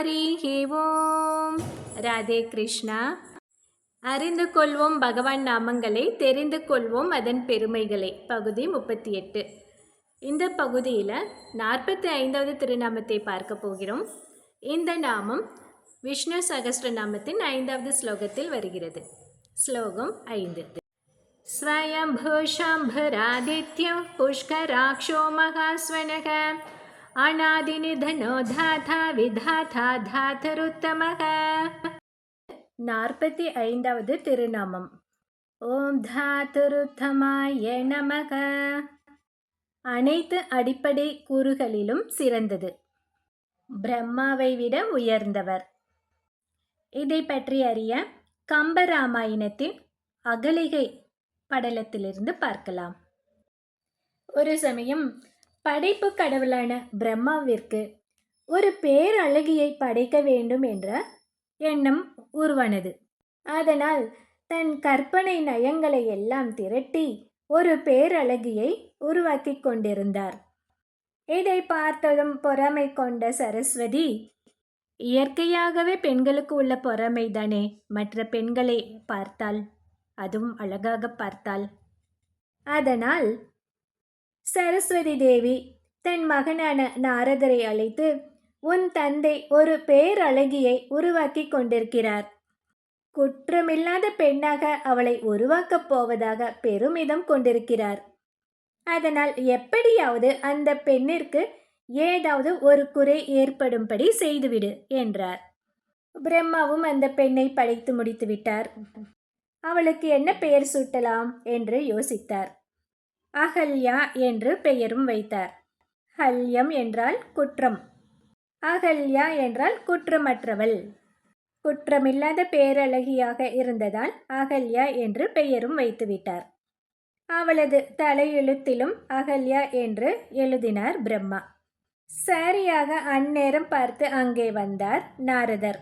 ஹரி ஓம் ராதே கிருஷ்ணா. அறிந்து கொள்வோம் பகவான் நாமங்களை தெரிந்து கொள்வோம் அதன் பெருமைகளை. பகுதி முப்பத்தி எட்டு இந்த பகுதியில் நாற்பத்தி ஐந்தாவது திருநாமத்தை பார்க்க போகிறோம். இந்த நாமம் விஷ்ணு சகஸ்ர நாமத்தின் ஐந்தாவது ஸ்லோகத்தில் வருகிறது. ஸ்லோகம் ஐந்து. ஸ்வயம்பூஷம்பராதித்யம் புஷ்கராட்சோ மகாஸ்வனக. அனாதிநிதனோ தாதா விதாதா தாத்தருத்தமக நாற்பத்தி ஐந்தாவது திருநாமம் ஓம் தாத்தருத்தமாய நமக அனைத்து அடிப்படை கூறுகளிலும் சிறந்தது. பிரம்மாவை விட உயர்ந்தவர். இதை பற்றி அறிய கம்பராமாயணத்தின் அகலிகை படலத்திலிருந்து பார்க்கலாம். ஒரு சமயம் படைப்பு கடவுளான பிரம்மாவிற்கு ஒரு பேரழகியை படைக்க வேண்டும் என்ற எண்ணம் உருவானது. அதனால் தன் கற்பனை நயங்களை எல்லாம் திரட்டி ஒரு பேரழகியை உருவாக்கி கொண்டிருந்தார். இதை பார்த்ததும் பொறாமை கொண்ட சரஸ்வதி இயற்கையாகவே பெண்களுக்கு உள்ள பொறாமை தானே மற்ற பெண்களை பார்த்தால் அதுவும் அழகாக பார்த்தாள் அதனால் சரஸ்வதி தேவி தன் மகனான நாரதரை அழைத்து உன் தந்தை ஒரு பேரழகியை உருவாக்கி கொண்டிருக்கிறார். குற்றமில்லாத பெண்ணாக அவளை உருவாக்கப் போவதாக பெருமிதம் கொண்டிருக்கிறார். அதனால் எப்படியாவது அந்த பெண்ணிற்கு ஏதாவது ஒரு குறை ஏற்படும்படி செய்துவிடு என்றார். பிரம்மாவும் அந்த பெண்ணை படைத்து முடித்து விட்டார் அவளுக்கு என்ன பெயர் சூட்டலாம்? என்று யோசித்தார். அகல்யா என்று பெயரும் வைத்தார். ஹல்யம் என்றால் குற்றம். அகல்யா என்றால் குற்றமற்றவள். குற்றமில்லாத பேரழகியாக இருந்ததால் அகல்யா என்று பெயரும் வைத்துவிட்டார். அவளது தலையெழுத்திலும் அகல்யா என்று எழுதினார் பிரம்மா. சரியாக அந்நேரம் பார்த்து அங்கே வந்தார் நாரதர்.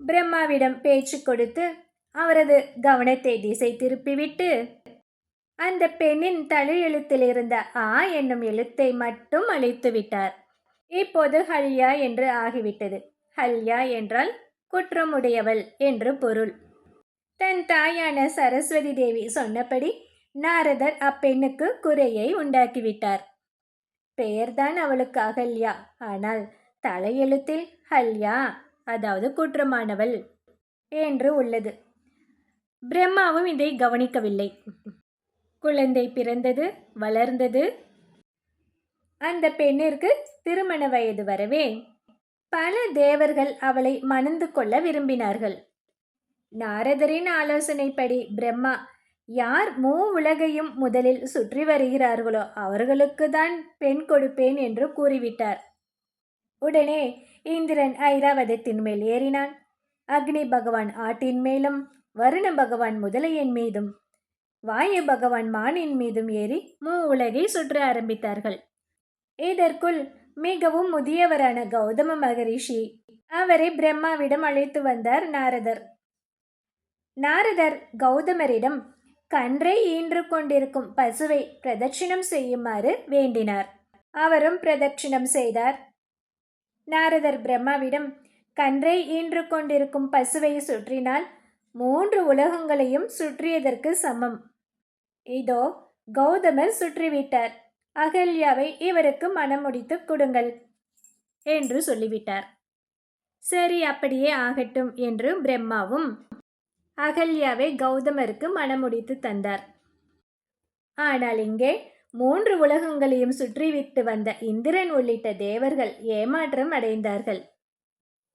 பிரம்மாவிடம் பேச்சு கொடுத்து அவரது கவனத்தை திசை திருப்பிவிட்டு அந்த பெண்ணின் தலையெழுத்தில் இருந்த ஆ என்னும் எழுத்தை மட்டும் அழித்து விட்டார். இப்போது ஹல்யா என்று ஆகிவிட்டது. ஹல்யா என்றால் குற்றமுடையவள் என்று பொருள். தன் தாயான சரஸ்வதி தேவி சொன்னபடி நாரதர் அப்பெண்ணுக்கு குறையை உண்டாக்கிவிட்டார். பெயர்தான் அவளுக்கு அகல்யா. ஆனால் தலையெழுத்தில் ஹல்யா அதாவது குற்றமானவள் என்று உள்ளது. பிரம்மாவும் இதை கவனிக்கவில்லை. குழந்தை பிறந்தது வளர்ந்தது. அந்த பெண்ணிற்கு திருமண வயது வரவே. பல தேவர்கள் அவளை மணந்து கொள்ள விரும்பினார்கள். நாரதரின் ஆலோசனைப்படி பிரம்மா யார் மூ உலகையும் முதலில் சுற்றி வருகிறார்களோ அவர்களுக்கு தான் பெண் கொடுப்பேன் என்று கூறிவிட்டார். உடனே இந்திரன் ஐராவதத்தின் மேல் ஏறினான். அக்னி பகவான் ஆட்டின் மேலும் வருண பகவான் முதலையின் மீதும் வாயு பகவான் மானின் மீதும் ஏறி மூ உலகை சுற்ற ஆரம்பித்தார்கள். இதற்குள் மிகவும் முதியவரான கௌதம மகரிஷி அவரை பிரம்மாவிடம் அழைத்து வந்தார் நாரதர். நாரதர் கௌதமரிடம் கன்றை ஈன்று கொண்டிருக்கும் பசுவை பிரதட்சிணம் செய்யுமாறு வேண்டினார். அவரும் பிரதட்சிணம் செய்தார். நாரதர் பிரம்மாவிடம் கன்றை ஈன்று கொண்டிருக்கும் பசுவை சுற்றினால் மூன்று உலகங்களையும் சுற்றியதற்கு சமம். இதோ கௌதமர் சுற்றிவிட்டார். அகல்யாவை இவருக்கு மனம் முடித்து கொடுங்கள் என்று சொல்லிவிட்டார். சரி அப்படியே ஆகட்டும் என்று பிரம்மாவும் அகல்யாவை கௌதமருக்கு மனமுடித்து தந்தார். ஆனால் இங்கே மூன்று உலகங்களையும் சுற்றிவிட்டு வந்த இந்திரன் உள்ளிட்ட தேவர்கள் ஏமாற்றம் அடைந்தார்கள்.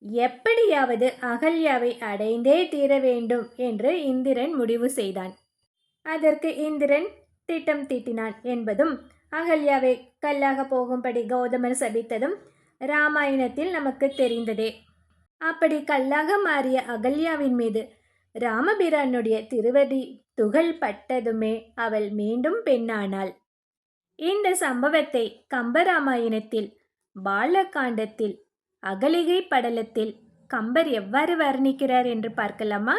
எப்படியாவது அகல்யாவை அடைந்தே தீர வேண்டும் என்று இந்திரன் முடிவு செய்தான். அதற்கு இந்திரன் திட்டம் தீட்டினான் என்பதும் அகல்யாவை கல்லாக போகும்படி கௌதமர் சபித்ததும் ராமாயணத்தில் நமக்கு தெரிந்ததே. அப்படி கல்லாக மாறிய அகல்யாவின் மீது ராமபிரானுடைய திருவதி துகள் பட்டதுமே அவள் மீண்டும் பெண்ணானாள். இந்த சம்பவத்தை கம்பராமாயணத்தில் பாலகாண்டத்தில் அகலிகை படலத்தில் கம்பர் எவ்வாறு வர்ணிக்கிறார் என்று பார்க்கலாமா?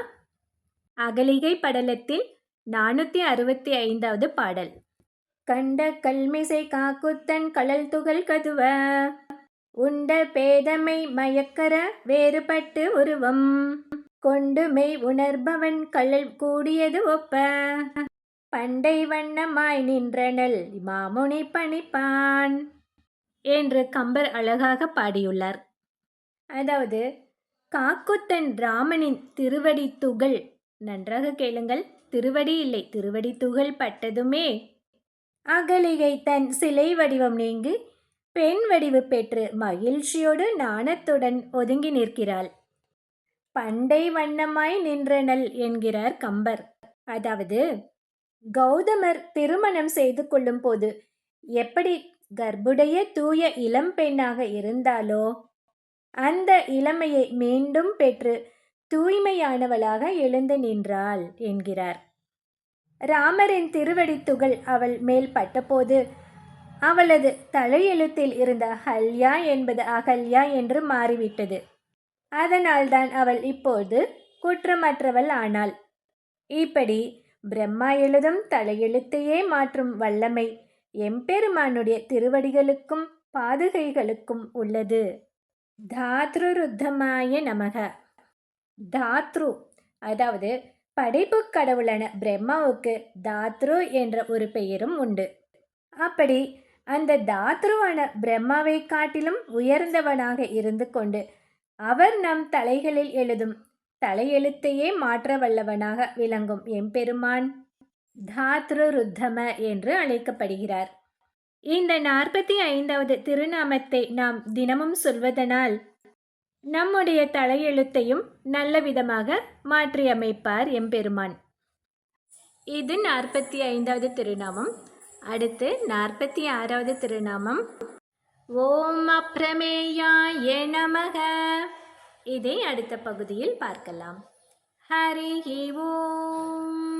அகலிகை படலத்தில் நானூற்றி அறுபத்தி ஐந்தாவது பாடல். கண்ட கல்மிசை காக்குத்தன் கடல் துகள் கதுவ உண்ட பேதமை மயக்கர வேறுபட்டு உருவம். கொண்டு மெய் உணர்பவன் கள்ளல் கூடியது ஒப்ப. பண்டை வண்ணமாய் நின்றனல் மாமுனி பணிப்பான். என்று கம்பர் அழகாக பாடியுள்ளார். அதாவது காக்குத்தன் ராமனின் திருவடி துகள். நன்றாக கேளுங்கள். திருவடி இல்லை. திருவடி துகள் பட்டதுமே. அகலிகை தன் சிலை வடிவம் நீங்கி பெண் வடிவு பெற்று மகிழ்ச்சியோடு நாணத்துடன் ஒதுங்கி நிற்கிறாள். பண்டை வண்ணமாய் நின்றனல் என்கிறார் கம்பர். அதாவது கௌதமர் திருமணம் செய்து கொள்ளும் போது எப்படி கர்ப்புடைய தூய இளம்பெண்ணாக இருந்தாலோ அந்த இளமையை மீண்டும் பெற்று தூய்மையானவளாக எழுந்து நின்றாள் என்கிறார். ராமரின் திருவடித் துகள் அவள் மேல் பட்டபோது அவளது தலையெழுத்தில் இருந்த ஹல்யா என்பது அகல்யா என்று மாறிவிட்டது. அதனால்தான் அவள் இப்போது குற்றமற்றவள் ஆனாள். இப்படி பிரம்மா எழுதும் தலையெழுத்தையே மாற்றும் வல்லமை எம்பெருமானுடைய திருவடிகளுக்கும் பாதுகைகளுக்கும் உள்ளது. தாத்ருருத்தமாய நமக. தாத்ரு அதாவது படைப்பு கடவுளான பிரம்மாவுக்கு தாத்ரு என்ற ஒரு பெயரும் உண்டு. அப்படி அந்த தாத்ருவான பிரம்மாவை காட்டிலும் உயர்ந்தவனாக இருந்து கொண்டு அவர் நம் தலைகளில் எழுதும் தலையெழுத்தையே மாற்ற வல்லவனாக விளங்கும் எம்பெருமான் தாத்ரு ருத்தம என்று அழைக்கப்படுகிறார். இந்த நாற்பத்தி ஐந்தாவது திருநாமத்தை நாம் தினமும் சொல்வதனால் நம்முடைய தலையெழுத்தையும் நல்ல விதமாக மாற்றியமைப்பார் எம்பெருமான். இது நாற்பத்தி ஐந்தாவது திருநாமம். அடுத்து நாற்பத்தி ஆறாவது திருநாமம். ஓம் அப்ரமேயாய நமக. இதை அடுத்த பகுதியில் பார்க்கலாம். ஹரி ஓம்.